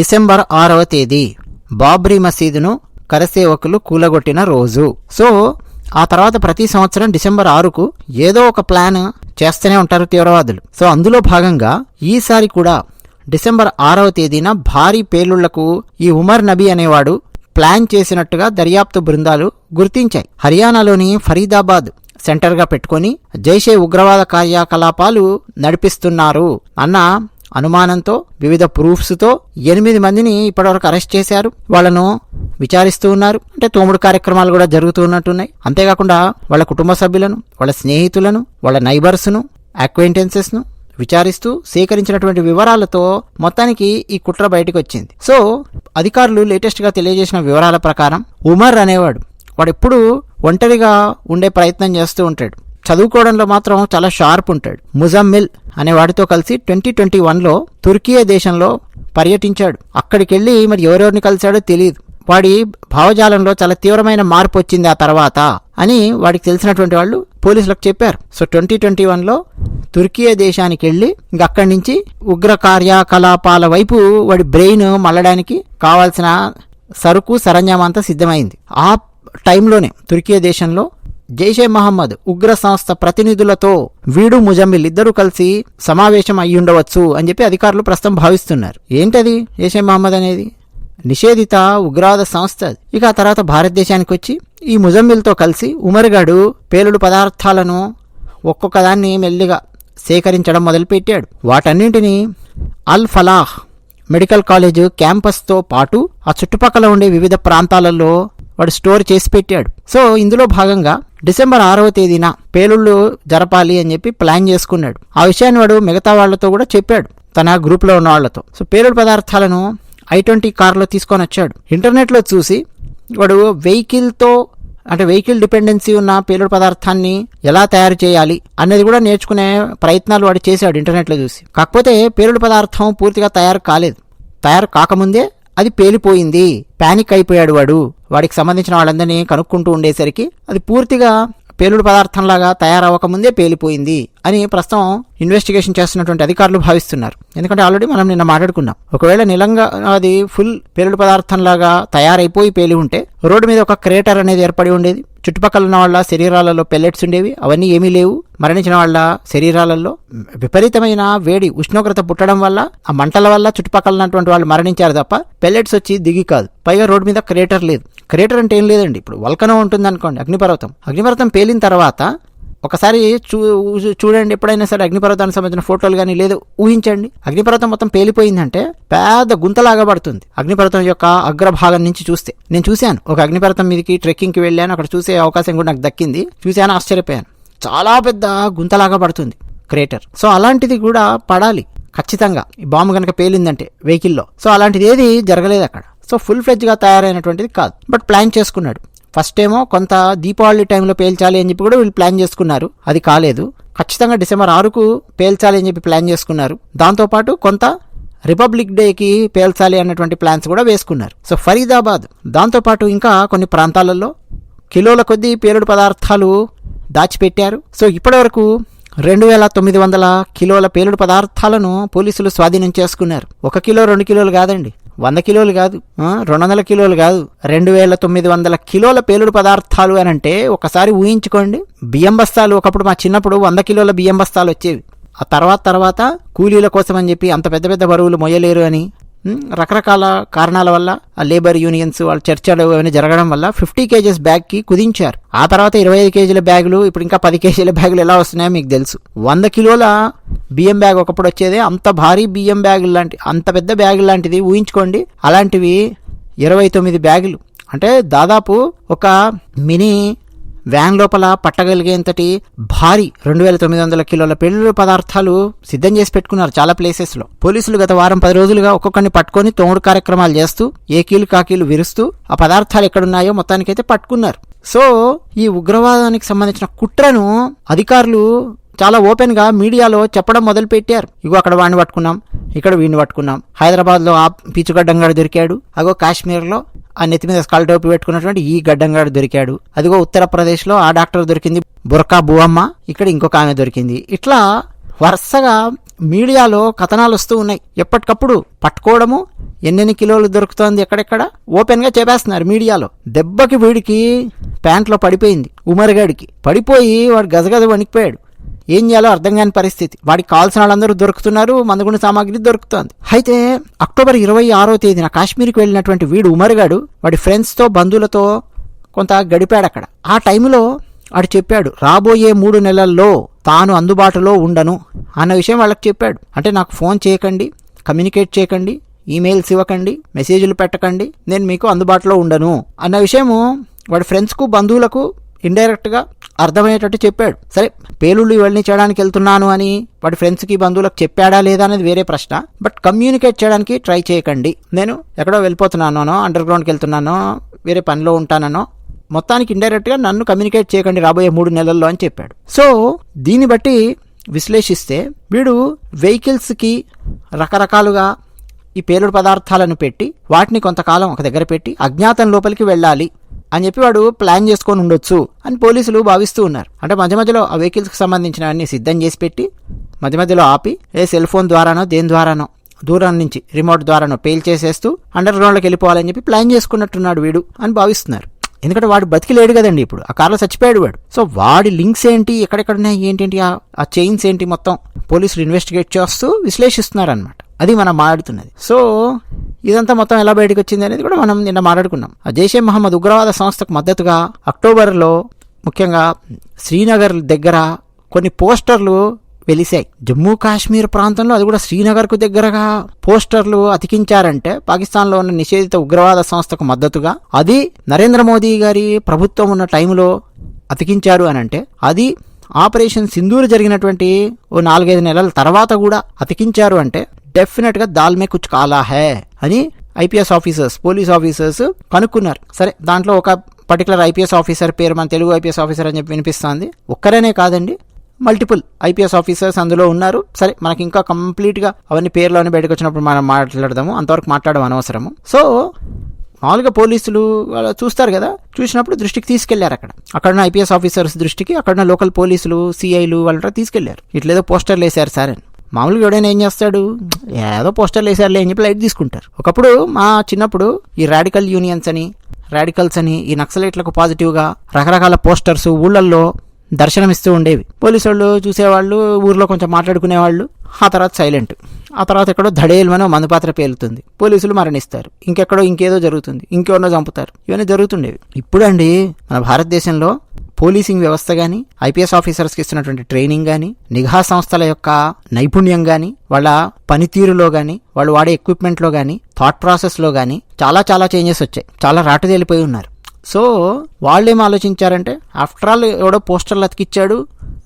December ఆరవ తేదీ బాబ్రీ మసీదును కరసేవకులు కూలగొట్టిన రోజు. సో ఆ తర్వాత ప్రతి సంవత్సరం డిసెంబర్ ఆరుకు ఏదో ఒక ప్లాన్ చేస్తూనే ఉంటారు తీవ్రవాదులు. సో అందులో భాగంగా ఈసారి కూడా డిసెంబర్ ఆరవ తేదీన భారీ పేలుళ్ళకు ఈ ఉమర్ నబీ అనేవాడు ప్లాన్ చేసినట్టుగా దర్యాప్తు బృందాలు గుర్తించాయి. హర్యానాలోని ఫరీదాబాద్ సెంటర్గా పెట్టుకొని జైషే ఉగ్రవాద కార్యకలాపాలు నడిపిస్తున్నారు అన్న అనుమానంతో వివిధ ప్రూఫ్స్తో ఎనిమిది మందిని ఇప్పటివరకు అరెస్ట్ చేశారు. వాళ్ళను విచారిస్తూ ఉన్నారు. అంటే తోముడు కార్యక్రమాలు కూడా జరుగుతూ ఉన్నట్టున్నాయి. అంతేకాకుండా వాళ్ళ కుటుంబ సభ్యులను వాళ్ళ స్నేహితులను వాళ్ళ నైబర్స్ను అక్వైంటెన్సెస్ను విచారిస్తూ సేకరించినటువంటి వివరాలతో మొత్తానికి ఈ కుట్ర బయటకు వచ్చింది సో అధికారులు లేటెస్ట్గా తెలియజేసిన వివరాల ప్రకారం ఉమర్ అనేవాడు వాడెప్పుడు ఒంటరిగా ఉండే ప్రయత్నం చేస్తూ ఉంటాడు. చదువుకోవడంలో మాత్రం చాలా షార్ప్ ఉంటాడు. ముజమ్మిల్ అనే వాడితో కలిసి ట్వంటీ ట్వంటీ వన్లో తుర్కియా దేశంలో పర్యటించాడు. అక్కడికి వెళ్ళి మరి ఎవరెవరిని కలిశాడో తెలియదు వాడి భావజాలంలో చాలా తీవ్రమైన మార్పు వచ్చింది ఆ తర్వాత అని వాడికి తెలిసినటువంటి వాళ్ళు పోలీసులకు చెప్పారు. సో ట్వంటీ ట్వంటీ వన్లో తుర్కియా దేశానికి వెళ్ళి ఇంక అక్కడి నుంచి ఉగ్ర కార్యకలాపాల వైపు వాడి బ్రెయిన్ మళ్ళడానికి కావాల్సిన సరుకు సరంజామంతా సిద్ధమైంది. ఆ టైంలోనే తుర్కియా దేశంలో జైషే మహమ్మద్ ఉగ్ర సంస్థ ప్రతినిధులతో వీడు ముజమ్మిల్ ఇద్దరు కలిసి సమావేశం అయ్యుండవచ్చు అని చెప్పి అధికారులు ప్రస్తుతం భావిస్తున్నారు. ఏంటది జైషే మహమ్మద్ అనేది? నిషేధిత ఉగ్రవాద సంస్థ. ఇక ఆ తర్వాత భారతదేశానికి వచ్చి ఈ ముజమ్మిల్తో కలిసి ఉమర్గాడు పేలుడు పదార్థాలను ఒక్కొక్కదాన్ని మెల్లిగా సేకరించడం మొదలుపెట్టాడు. వాటన్నింటినీ అల్ ఫలాహ్ మెడికల్ కాలేజ్ క్యాంపస్తో పాటు ఆ చుట్టుపక్కల ఉండే వివిధ ప్రాంతాలలో వాడు స్టోర్ చేసి పెట్టాడు. సో ఇందులో భాగంగా డిసెంబర్ ఆరవ తేదీన పేలుళ్ళు జరపాలి అని చెప్పి ప్లాన్ చేసుకున్నాడు. ఆ విషయాన్ని వాడు మిగతా వాళ్ళతో కూడా చెప్పాడు తన గ్రూప్లో ఉన్న వాళ్ళతో సో పేలుడు పదార్థాలను ఐ ట్వంటీ కార్లో తీసుకొని వచ్చాడు. ఇంటర్నెట్లో చూసి వాడు వెహికల్తో అంటే వెహికల్ డిపెండెన్సీ ఉన్న పేలుడు పదార్థాన్ని ఎలా తయారు చేయాలి అనేది కూడా నేర్చుకునే ప్రయత్నాలు వాడు చేశాడు ఇంటర్నెట్లో చూసి. కాకపోతే పేలుడు పదార్థం పూర్తిగా తయారు కాలేదు. తయారు కాకముందే అది పేలిపోయింది. ప్యానిక్ అయిపోయాడు వాడు. వాడికి సంబంధించిన వాళ్ళందరినీ కనుక్కుంటూ ఉండేసరికి అది పూర్తిగా పేలుడు పదార్థంలాగా తయారవ్వకముందే పేలిపోయింది అని ప్రస్తుతం ఇన్వెస్టిగేషన్ చేస్తున్నటువంటి అధికారులు భావిస్తున్నారు. ఎందుకంటే ఆల్రెడీ మనం నిన్న మాట్లాడుకున్నాం. ఒకవేళ నిలంగా అది ఫుల్ పేలుడు పదార్థంలాగా తయారైపోయి పేలి ఉంటే రోడ్డు మీద ఒక క్రేటర్ అనేది ఏర్పడి ఉండేది. చుట్టుపక్కల ఉన్న వాళ్ళ శరీరాలలో పెల్లెట్స్ ఉండేవి. అవన్నీ ఏమీ లేవు. మరణించిన వాళ్ళ శరీరాలలో విపరీతమైన వేడి ఉష్ణోగ్రత పుట్టడం వల్ల ఆ మంటల వల్ల చుట్టుపక్కల ఉన్నటువంటి వాళ్ళు మరణించారు తప్ప పెల్లెట్స్ వచ్చి దిగి కాదు. పైగా రోడ్డు మీద క్రేటర్ లేదు. క్రేటర్ అంటే ఏం లేదండి. ఇప్పుడు వల్కనం ఉంటుంది అనుకోండి అగ్నిపర్వతం. అగ్నిపర్వతం పేలిన తర్వాత ఒకసారి చూ చూడండి ఎప్పుడైనా సరే అగ్నిపర్వతానికి సంబంధించిన ఫోటోలు కానీ లేదు ఊహించండి. అగ్నిపర్వతం మొత్తం పేలిపోయిందంటే పెద్ద గుంతలాగా పడుతుంది. అగ్నిపర్వతం యొక్క అగ్రభాగం నుంచి చూస్తే. నేను చూశాను. ఒక అగ్నిపర్వతం మీదకి ట్రెక్కింగ్కి వెళ్ళాను. అక్కడ చూసే అవకాశం కూడా నాకు దక్కింది. చూశాను ఆశ్చర్యపోయాను. చాలా పెద్ద గుంతలాగా పడుతుంది క్రేటర్. సో అలాంటిది కూడా పడాలి ఖచ్చితంగా. ఈ బాంబు కనుక పేలిందంటే వెహికల్లో. సో అలాంటిది ఏది జరగలేదు అక్కడ. సో ఫుల్ ఫ్లెడ్జ్గా తయారైనటువంటిది కాదు. బట్ ప్లాన్ చేసుకున్నాడు. ఫస్ట్ ఏమో కొంత దీపావళి టైంలో పేల్చాలి అని చెప్పి కూడా వీళ్ళు ప్లాన్ చేసుకున్నారు. అది కాలేదు. ఖచ్చితంగా డిసెంబర్ ఆరుకు పేల్చాలి అని చెప్పి ప్లాన్ చేసుకున్నారు. దాంతోపాటు కొంత రిపబ్లిక్ డేకి పేల్చాలి అన్నటువంటి ప్లాన్స్ కూడా వేసుకున్నారు. సో ఫరీదాబాద్. దాంతోపాటు ఇంకా కొన్ని ప్రాంతాలలో కిలోల కొద్దీ పేలుడు పదార్థాలు దాచిపెట్టారు. సో ఇప్పటివరకు రెండు వేల తొమ్మిది వందల కిలోల పేలుడు పదార్థాలను పోలీసులు స్వాధీనం చేసుకున్నారు. ఒక కిలో రెండు కిలోలు కాదండి. వంద కిలోలు కాదు. రెండు వందల కిలోలు కాదు. రెండు వేల తొమ్మిది వందల కిలోల పేలుడు పదార్థాలు అని అంటే ఒకసారి ఊహించుకోండి. బియ్యం బస్తాలు ఒకప్పుడు మా చిన్నప్పుడు వంద కిలోల బియ్యం బస్తాలు వచ్చేవి. ఆ తర్వాత తర్వాత కూలీల కోసం అని చెప్పి అంత పెద్ద పెద్ద బరువులు మొయ్యలేరు అని రకరకాల కారణాల వల్ల ఆ లేబర్ యూనియన్స్ వాళ్ళ చర్చలు అవన్నీ జరగడం వల్ల ఫిఫ్టీ కేజెస్ బ్యాగ్కి కుదించారు. ఆ తర్వాత ఇరవై ఐదు కేజీల బ్యాగులు ఇప్పుడు ఇంకా పది కేజీల బ్యాగులు ఎలా వస్తున్నాయో మీకు తెలుసు. వంద కిలోల బియ్యం బ్యాగ్ ఒకప్పుడు వచ్చేది అంత భారీ బియ్యం బ్యాగులు లాంటి అంత పెద్ద బ్యాగులు లాంటిది ఊహించుకోండి. అలాంటివి ఇరవై తొమ్మిది బ్యాగులు అంటే దాదాపు ఒక మినీ వ్యాన్ లోపల పట్టగలిగేంతటి భారీ రెండు వేల తొమ్మిది వందల కిలోల పెళ్ళి పదార్థాలు సిద్ధం చేసి పెట్టుకున్నారు చాలా ప్లేసెస్లో. పోలీసులు గత వారం పది రోజులుగా ఒక్కొక్కరిని పట్టుకొని తోముడు కార్యక్రమాలు చేస్తూ ఏ కీలు కాకీలు విరుస్తూ ఆ పదార్థాలు ఎక్కడున్నాయో మొత్తానికైతే పట్టుకున్నారు. సో ఈ ఉగ్రవాదానికి సంబంధించిన కుట్రను అధికారులు చాలా ఓపెన్గా మీడియాలో చెప్పడం మొదలు పెట్టారు ఇగో అక్కడ వాడిని పట్టుకున్నాం ఇక్కడ వీడిని పట్టుకున్నాం. హైదరాబాద్లో ఆ పీచు గడ్డంగాడు దొరికాడు అగో కాశ్మీర్లో ఆ నెత్తి మీద స్కాల్ టోపీ పెట్టుకున్నటువంటి ఈ గడ్డంగాడు దొరికాడు. అదిగో ఉత్తరప్రదేశ్లో ఆ డాక్టర్ దొరికింది బురకా బువమ్మ ఇక్కడ ఇంకొక ఆమె దొరికింది. ఇట్లా వరుసగా మీడియాలో కథనాలు వస్తూ ఉన్నాయి. ఎప్పటికప్పుడు పట్టుకోవడము ఎన్నెన్ని కిలోలు దొరుకుతోంది ఎక్కడెక్కడ ఓపెన్గా చెప్పేస్తున్నారు మీడియాలో. దెబ్బకి వీడికి ప్యాంట్లో పడిపోయింది ఉమరగాడికి పడిపోయి వాడు గజగజ వణికిపోయాడు. ఏం చేయాలో అర్థం కాని పరిస్థితి. వాడికి కావాల్సిన వాళ్ళందరూ దొరుకుతున్నారు మందుగుండు సామాగ్రి దొరుకుతోంది. అయితే అక్టోబర్ ఇరవై ఆరో తేదీన కాశ్మీర్కి వెళ్ళినటువంటి వీడు ఉమరగాడు వాడి ఫ్రెండ్స్తో బంధువులతో కొంత గడిపాడు అక్కడ. ఆ టైంలో వాడు చెప్పాడు రాబోయే మూడు నెలల్లో తాను అందుబాటులో ఉండను అన్న విషయం వాళ్ళకి చెప్పాడు. అంటే నాకు ఫోన్ చేయకండి కమ్యూనికేట్ చేయకండి ఈమెయిల్స్ ఇవ్వకండి మెసేజ్లు పెట్టకండి నేను మీకు అందుబాటులో ఉండను అన్న విషయము వాడి ఫ్రెండ్స్కు బంధువులకు ఇండైరెక్ట్గా అర్థమయ్యేటట్టు చెప్పాడు. సరే పేలుళ్ళు ఇవన్నీ చేయడానికి వెళ్తున్నాను అని వాడి ఫ్రెండ్స్కి బంధువులకు చెప్పాడా లేదా అనేది వేరే ప్రశ్న. బట్ కమ్యూనికేట్ చేయడానికి ట్రై చేయకండి. నేను ఎక్కడో వెళ్ళిపోతున్నానో అండర్ గ్రౌండ్కి వెళ్తున్నానో వేరే పనిలో ఉంటానో మొత్తానికి ఇండైరెక్ట్గా నన్ను కమ్యూనికేట్ చేయకండి రాబోయే మూడు నెలల్లో అని చెప్పాడు. సో దీన్ని బట్టి విశ్లేషిస్తే వీడు వెహికల్స్కి రకరకాలుగా ఈ పేలుడు పదార్థాలను పెట్టి వాటిని కొంతకాలం ఒక దగ్గర పెట్టి అజ్ఞాతం లోపలికి వెళ్ళాలి. అని చెప్పి వాడు ప్లాన్ చేసుకొని ఉండొచ్చు అని పోలీసులు భావిస్తూ ఉన్నారు. అంటే మధ్య మధ్యలో ఆ వెహికల్స్కి సంబంధించిన అన్ని సిద్ధం చేసి పెట్టి మధ్య మధ్యలో ఆపి ఏ సెల్ ఫోన్ ద్వారానో దేని ద్వారానో దూరం నుంచి రిమోట్ ద్వారానో పేల్ చేసేస్తూ అండర్ గ్రౌండ్లోకి వెళ్ళిపోవాలని చెప్పి ప్లాన్ చేసుకున్నట్టున్నాడు వీడు అని భావిస్తున్నారు. ఎందుకంటే వాడు బతికి లేడు కదండి ఇప్పుడు. ఆ కార్లో చచ్చిపోయాడు వాడు. సో వాడి లింక్స్ ఏంటి ఎక్కడెక్కడ ఉన్నాయి ఏంటేంటి ఆ- ఆ చైన్స్ ఏంటి మొత్తం పోలీసులు ఇన్వెస్టిగేట్ చేస్తూ విశ్లేషిస్తున్నారు అనమాట అది మనం మాట్లాడుతున్నది. సో ఇదంతా మొత్తం ఎలా బయటకు వచ్చింది అనేది కూడా మనం నిన్న మాట్లాడుకున్నాం. ఆ జైషే మహమ్మద్ ఉగ్రవాద సంస్థకు మద్దతుగా అక్టోబర్లో ముఖ్యంగా శ్రీనగర్ దగ్గర కొన్ని పోస్టర్లు వెలిశాయి జమ్మూ కాశ్మీర్ ప్రాంతంలో అది కూడా శ్రీనగర్కు దగ్గరగా పోస్టర్లు అతికించారంటే పాకిస్తాన్లో ఉన్న నిషేధిత ఉగ్రవాద సంస్థకు మద్దతుగా అది నరేంద్ర మోదీ గారి ప్రభుత్వం ఉన్న టైంలో అతికించారు అని అంటే అది ఆపరేషన్ సింధూర్ జరిగినటువంటి ఓ నాలుగైదు నెలల తర్వాత కూడా అతికించారు అంటే డెఫినెట్గా దాల్మే కుచ్ కాలా హే అని ఐపీఎస్ ఆఫీసర్స్ పోలీస్ ఆఫీసర్స్ కనుక్కున్నారు. సరే దాంట్లో ఒక పర్టికులర్ ఐపీఎస్ ఆఫీసర్ పేరు మన తెలుగు ఐపీఎస్ ఆఫీసర్ అని చెప్పి వినిపిస్తోంది. ఒక్కరేనే కాదండి మల్టిపుల్ ఐపీఎస్ ఆఫీసర్స్ అందులో ఉన్నారు. సరే మనకి ఇంకా కంప్లీట్గా అవన్నీ పేర్లోనే బయటకు వచ్చినప్పుడు మనం మాట్లాడదాము. అంతవరకు మాట్లాడడం అనవసరము. సో మామూలుగా పోలీసులు వాళ్ళు చూస్తారు కదా చూసినప్పుడు దృష్టికి తీసుకెళ్ళారు అక్కడ. అక్కడ ఉన్న ఐపీఎస్ ఆఫీసర్స్ దృష్టికి అక్కడ ఉన్న లోకల్ పోలీసులు సిఐలు వాళ్ళ తీసుకెళ్ళారు. ఇట్లేదో పోస్టర్లు వేశారు సార్ అని. మామూలుగా ఎవడైనా ఏం చేస్తాడు? ఏదో పోస్టర్లు వేసారులే అని చెప్పి లైట్ తీసుకుంటారు. ఒకప్పుడు మా చిన్నప్పుడు ఈ రాడికల్ యూనియన్స్ అని రాడికల్స్ అని ఈ నక్సలైట్లకు పాజిటివ్గా రకరకాల పోస్టర్స్ ఊళ్ళల్లో దర్శనమిస్తూ ఉండేవి. పోలీసు వాళ్ళు చూసేవాళ్ళు ఊర్లో కొంచెం మాట్లాడుకునేవాళ్ళు. ఆ తర్వాత సైలెంట్. ఆ తర్వాత ఎక్కడో ధడేలమనో మందుపాత్ర పేలుతుంది. పోలీసులు మరణిస్తారు. ఇంకెక్కడో ఇంకేదో జరుగుతుంది. ఇంకెవరినో చంపుతారు. ఇవన్నీ జరుగుతుండేవి. ఇప్పుడండి మన భారతదేశంలో పోలీసింగ్ వ్యవస్థ కానీ ఐపీఎస్ ఆఫీసర్స్కి ఇస్తున్నటువంటి ట్రైనింగ్ కానీ నిఘా సంస్థల యొక్క నైపుణ్యం కానీ వాళ్ళ పనితీరులో కానీ వాళ్ళు వాడే ఎక్విప్మెంట్లో కానీ థాట్ ప్రాసెస్లో కానీ చాలా చాలా చేంజెస్ వచ్చాయి. చాలా రాటుదేలిపోయి ఉన్నారు. సో వాళ్ళు ఏం ఆలోచించారంటే ఆఫ్టర్ ఆల్ ఎవడో పోస్టర్లు అతికిచ్చాడు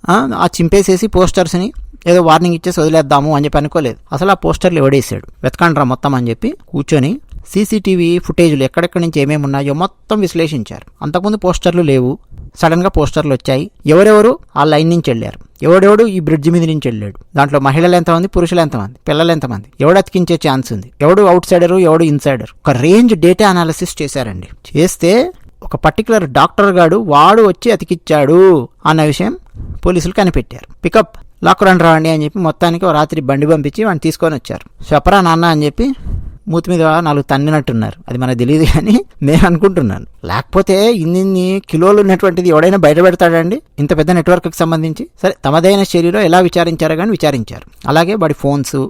ఆ, ఆ చింపేసేసి పోస్టర్స్ని ఏదో వార్నింగ్ ఇచ్చేసి వదిలేద్దాము అని చెప్పి అనుకోలేదు. అసలు ఆ పోస్టర్లు ఎవడేసాడు? వెతకండ్రా మొత్తం అని చెప్పి కూర్చొని సీసీటీవీ ఫుటేజ్లు ఎక్కడెక్కడి నుంచి ఏమేమి ఉన్నాయో మొత్తం విశ్లేషించారు. అంతకుముందు పోస్టర్లు లేవు. సడన్గా పోస్టర్లు వచ్చాయి. ఎవరెవరు? ఆ లైన్ నుంచి వెళ్ళారు. ఎవడెవడు? ఈ బ్రిడ్జ్ మీద నుంచి వెళ్ళాడు. దాంట్లో మహిళలు ఎంతమంది? పురుషులు ఎంతమంది? పిల్లలు ఎంతమంది? ఎవడు అతికించే ఛాన్స్ ఉంది? ఎవడు అవుట్ సైడరు ఎవడు ఇన్సైడర్? ఒక రేంజ్ డేటా అనాలిసిస్ చేశారండి. చేస్తే ఒక పర్టికులర్ డాక్టర్ గాడు వాడు వచ్చి అతికిచ్చాడు అన్న విషయం పోలీసులు కనిపెట్టారు. పికప్. లాక్కురండి రావండి అని చెప్పి మొత్తానికి రాత్రి బండి పంపించి వాడిని తీసుకొని వచ్చారు. చెప్పరా నాన్న అని చెప్పి మూతి మీద నాలుగు తన్నినట్టున్నారు. అది మనకు తెలియదు కానీ నేను అనుకుంటున్నాను. లేకపోతే ఇన్ని కిలోలు ఉన్నటువంటిది ఎవడైనా బయట పెడతాడండి? ఇంత పెద్ద నెట్వర్క్కి సంబంధించి? సరే తమదైన శైలిలో ఎలా విచారించారో కానీ విచారించారు. అలాగే వాడి ఫోన్స్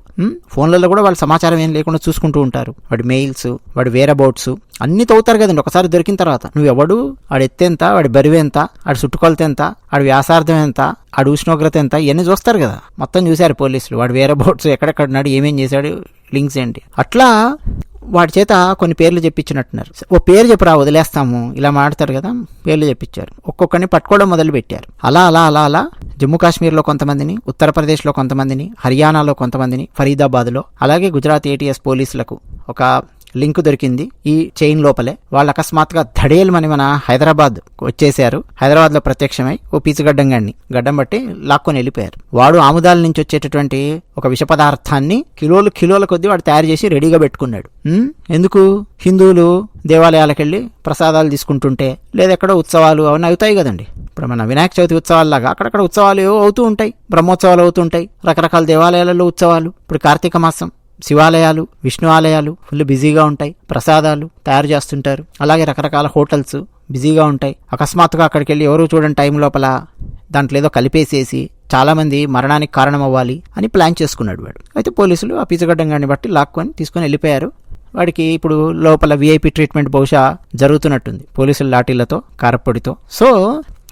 ఫోన్లలో కూడా వాళ్ళ సమాచారం ఏం లేకుండా చూసుకుంటూ ఉంటారు. వాడి మెయిల్స్ వాడి వేరబౌట్స్ అన్ని తవ్వుతారు కదండి. ఒకసారి దొరికిన తర్వాత. నువ్వు ఎవడు? వాడి వాడి బరువు ఎంత? వాడి చుట్టుకొలత ఎంత? వాడి వ్యాసార్థం ఎంత? వాడి ఉష్ణోగ్రత ఎంత? ఇవన్నీ చూస్తారు కదా. మొత్తం చూశారు పోలీసులు. వాడు వేరే బోట్స్ ఎక్కడెక్కడ ఉన్నాడు? ఏమేం చేశాడు? లింక్స్ ఏంటి? అట్లా వాడి చేత కొన్ని పేర్లు చెప్పించినట్టున్నారు. ఓ పేరు చెప్పరా వదిలేస్తాము ఇలా మాట్లాడతారు కదా పేర్లు చెప్పించారు. ఒక్కొక్కరిని పట్టుకోవడం మొదలు పెట్టారు అలా అలా అలా అలా జమ్మూ కాశ్మీర్లో కొంతమందిని ఉత్తరప్రదేశ్లో కొంతమందిని హర్యానాలో కొంతమందిని ఫరీదాబాద్లో అలాగే గుజరాత్ ఏటీఎస్ పోలీసులకు ఒక లింక్ దొరికింది ఈ చైన్ లోపలే. వాళ్ళు అకస్మాత్తుగా ధడేలమని మన హైదరాబాద్ వచ్చేసారు హైదరాబాద్లో ప్రత్యక్షమై ఓ పీచుగడ్డం గడ్డి గడ్డం బట్టి లాక్కొని వెళ్ళిపోయారు. వాడు ఆముదాల నుంచి వచ్చేటటువంటి ఒక విష పదార్థాన్ని కిలోలు కిలోల కొద్దీ వాడు తయారు చేసి రెడీగా పెట్టుకున్నాడు. ఎందుకు? హిందువులు దేవాలయాలకు వెళ్ళి ప్రసాదాలు తీసుకుంటుంటే లేదా ఎక్కడో ఉత్సవాలు అవన్నీ అవుతాయి కదండి. ఇప్పుడు మన వినాయక చవితి ఉత్సవాల్లాగా అక్కడక్కడ ఉత్సవాలు ఏవో అవుతూ ఉంటాయి. బ్రహ్మోత్సవాలు అవుతుంటాయి రకరకాల దేవాలయాలలో ఉత్సవాలు. ఇప్పుడు కార్తీక మాసం. శివాలయాలు విష్ణు ఆలయాలు ఫుల్ బిజీగా ఉంటాయి. ప్రసాదాలు తయారు చేస్తుంటారు. అలాగే రకరకాల హోటల్స్ బిజీగా ఉంటాయి. అకస్మాత్తుగా అక్కడికి వెళ్ళి ఎవరు చూడని టైం లోపల దాంట్లో ఏదో కలిపేసేసి చాలామంది మరణానికి కారణం అవ్వాలి అని ప్లాన్ చేసుకున్నాడు వాడు. అయితే పోలీసులు ఆ పిచ్చగడ్డంగాన్ని బట్టి లాక్కొని తీసుకొని వెళ్ళిపోయారు. వాడికి ఇప్పుడు లోపల విఐపి ట్రీట్మెంట్ బహుశా జరుగుతున్నట్టుంది. పోలీసుల లాఠీలతో కారప్పొడితో. సో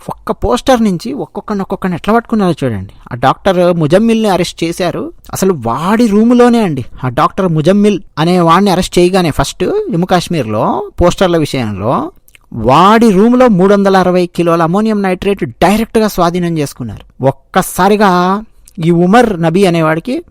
ఒక్క పోస్టర్ నుంచి ఒక్కొక్కరిని ఒక్కొక్కరిని ఎట్లా పట్టుకున్నారో చూడండి. ఆ డాక్టర్ ముజమ్మిల్ని అరెస్ట్ చేశారు. అసలు వాడి రూములోనే అండి. ఆ డాక్టర్ ముజమ్మిల్ అనే వాడిని అరెస్ట్ చేయగానే ఫస్ట్ జమ్మూ కాశ్మీర్లో పోస్టర్ల విషయంలో వాడి రూమ్లో మూడు వందల అరవై కిలోల అమోనియం నైట్రేట్ డైరెక్ట్గా స్వాధీనం చేసుకున్నారు. ఒక్కసారిగా ఈ ఉమర్ నబీ అనేవాడికి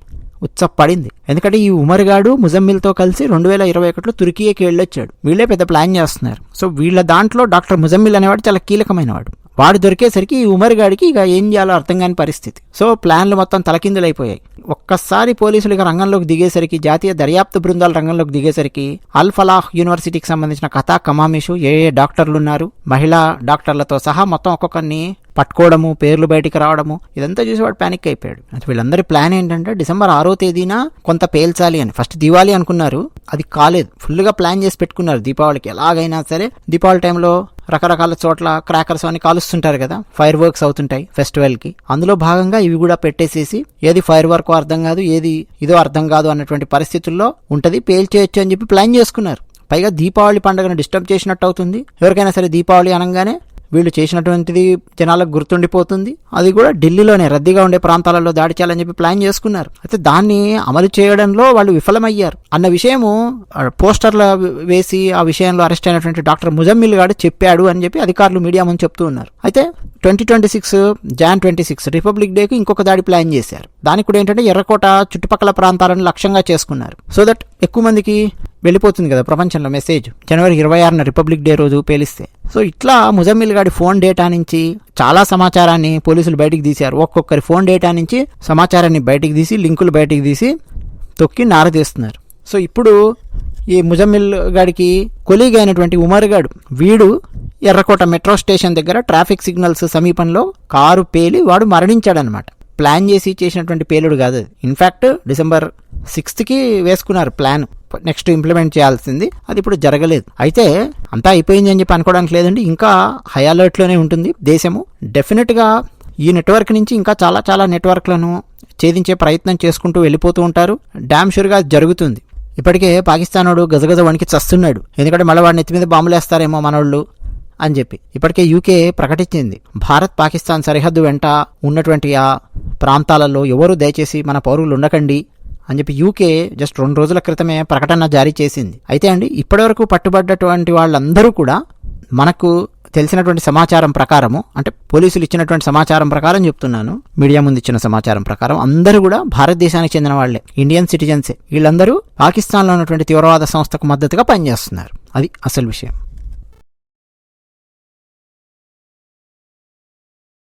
ఉచ్చపడింది. ఎందుకంటే ఈ ఉమర్ గాడు ముజమ్మిల్తో కలిసి రెండు వేల ఇరవై ఒకటిలో తుర్కీకి వెళ్ళొచ్చాడు. వీళ్ళే పెద్ద ప్లాన్ చేస్తున్నారు. సో వీళ్ళ దాంట్లో డాక్టర్ ముజమ్మిల్ అనేవాడు చాలా కీలకమైనవాడు. వాడు దొరికేసరికి ఈ ఉమర్గాడికి ఇక ఏం చేయాలో అర్థం కాని పరిస్థితి. సో ప్లాన్లు మొత్తం తలకిందులైపోయాయి. ఒక్కసారి పోలీసులు ఇక రంగంలోకి దిగేసరికి జాతీయ దర్యాప్తు బృందాలు రంగంలోకి దిగేసరికి అల్ ఫలాహ్ యూనివర్సిటీకి సంబంధించిన కథా కమామిషు ఏ ఏ డాక్టర్లు ఉన్నారు మహిళా డాక్టర్లతో సహా మొత్తం ఒక్కొక్కరిని పట్టుకోవడము పేర్లు బయటికి రావడము ఇదంతా చూసి వాడు ప్యానిక్ అయిపోయాడు. వీళ్ళందరి ప్లాన్ ఏంటంటే డిసెంబర్ ఆరో తేదీన కొంత పేల్చాలి అని. ఫస్ట్ దివాళి అనుకున్నారు. అది కాలేదు. ఫుల్గా ప్లాన్ చేసి పెట్టుకున్నారు దీపావళికి. ఎలాగైనా సరే దీపావళి టైంలో రకరకాల చోట్ల క్రాకర్స్ అని కాలుస్తుంటారు కదా. ఫైర్ వర్క్స్ అవుతుంటాయి ఫెస్టివల్కి అందులో భాగంగా ఇవి కూడా పెట్టేసేసి ఏది ఫైర్ వర్క్ అర్థం కాదు ఏది ఇదో అర్థం కాదు అన్నటువంటి పరిస్థితుల్లో ఉంటుంది పేల్చేయచ్చు అని చెప్పి ప్లాన్ చేసుకున్నారు. పైగా దీపావళి పండుగను డిస్టర్బ్ చేసినట్టు అవుతుంది. ఎవరికైనా సరే దీపావళి అనగానే వీళ్ళు చేసినటువంటిది జనాలకు గుర్తుండిపోతుంది. అది కూడా ఢిల్లీలోనే రద్దీగా ఉండే ప్రాంతాలలో దాడి చేయాలని చెప్పి ప్లాన్ చేసుకున్నారు. అయితే దాన్ని అమలు చేయడంలో వాళ్ళు విఫలమయ్యారు. అన్న విషయము పోస్టర్లు పోస్టర్ల వేసి ఆ విషయంలో అరెస్ట్ అయినటువంటి డాక్టర్ ముజమ్మిల్ గారు చెప్పాడు అని చెప్పి అధికారులు మీడియా ముందు చెప్తూ ఉన్నారు. అయితే twenty twenty six Jan twenty six Republic డేకి ఇంకొక దాడి ప్లాన్ చేశారు. దానికి కూడా ఏంటంటే ఎర్రకోట చుట్టుపక్కల ప్రాంతాలను లక్ష్యంగా చేసుకున్నారు. సో దట్ ఎక్కువ మందికి వెళ్ళిపోతుంది కదా ప్రపంచంలో మెసేజ్. జనవరి ఇరవై ఆరున రిపబ్లిక్ డే రోజు పేలిస్తే. సో ఇట్లా ముజమ్మిల్ గాడి ఫోన్ డేటా నుంచి చాలా సమాచారాన్ని పోలీసులు బయటికి తీశారు. ఒక్కొక్కరి ఫోన్ డేటా నుంచి సమాచారాన్ని బయటికి తీసి లింకులు బయటికి తీసి తొక్కి నారదీస్తున్నారు సో ఇప్పుడు ఈ ముజమ్మిల్ గాడికి కొలీగ్ అయినటువంటి ఉమర్ గాడు వీడు ఎర్రకోట మెట్రో స్టేషన్ దగ్గర ట్రాఫిక్ సిగ్నల్స్ సమీపంలో కారు పేలి వాడు మరణించాడనమాట ప్లాన్ చేసి చేసినటువంటి పేలుడు కాదు. అది ఇన్ఫాక్ట్ డిసెంబర్ సిక్స్త్కి వేసుకున్నారు ప్లాన్. నెక్స్ట్ ఇంప్లిమెంట్ చేయాల్సింది. అది ఇప్పుడు జరగలేదు. అయితే అంతా అయిపోయింది అని చెప్పి అనుకోవడానికి లేదండి. ఇంకా హై అలర్ట్లోనే ఉంటుంది దేశము. డెఫినెట్గా ఈ నెట్వర్క్ నుంచి ఇంకా చాలా చాలా నెట్వర్క్లను ఛేదించే ప్రయత్నం చేసుకుంటూ వెళ్ళిపోతూ ఉంటారు. డ్యామ్ షూర్గా అది జరుగుతుంది. ఇప్పటికే పాకిస్తానోడు గజగజ వణికి చస్తున్నాడు. ఎందుకంటే మళ్ళీ వాడిని ఎత్తి మీద బాంబులేస్తారేమో మనోళ్ళు. అని చెప్పి. ఇప్పటికే యూకే ప్రకటించింది. భారత్ పాకిస్తాన్ సరిహద్దు వెంట ఉన్నటువంటి ఆ ప్రాంతాలలో ఎవరు దయచేసి మన పౌరులు ఉండకండి అని చెప్పి యూకే జస్ట్ రెండు రోజుల క్రితమే ప్రకటన జారీ చేసింది. అయితే అండి ఇప్పటివరకు పట్టుబడ్డటువంటి వాళ్ళందరూ కూడా మనకు తెలిసినటువంటి సమాచారం ప్రకారము అంటే పోలీసులు ఇచ్చినటువంటి సమాచారం ప్రకారం చెప్తున్నాను మీడియా ముందు ఇచ్చిన సమాచారం ప్రకారం అందరూ కూడా భారతదేశానికి చెందిన వాళ్ళే ఇండియన్ సిటిజన్సే వీళ్ళందరూ పాకిస్తాన్లో ఉన్నటువంటి తీవ్రవాద సంస్థకు మద్దతుగా పనిచేస్తున్నారు. అది అసలు విషయం.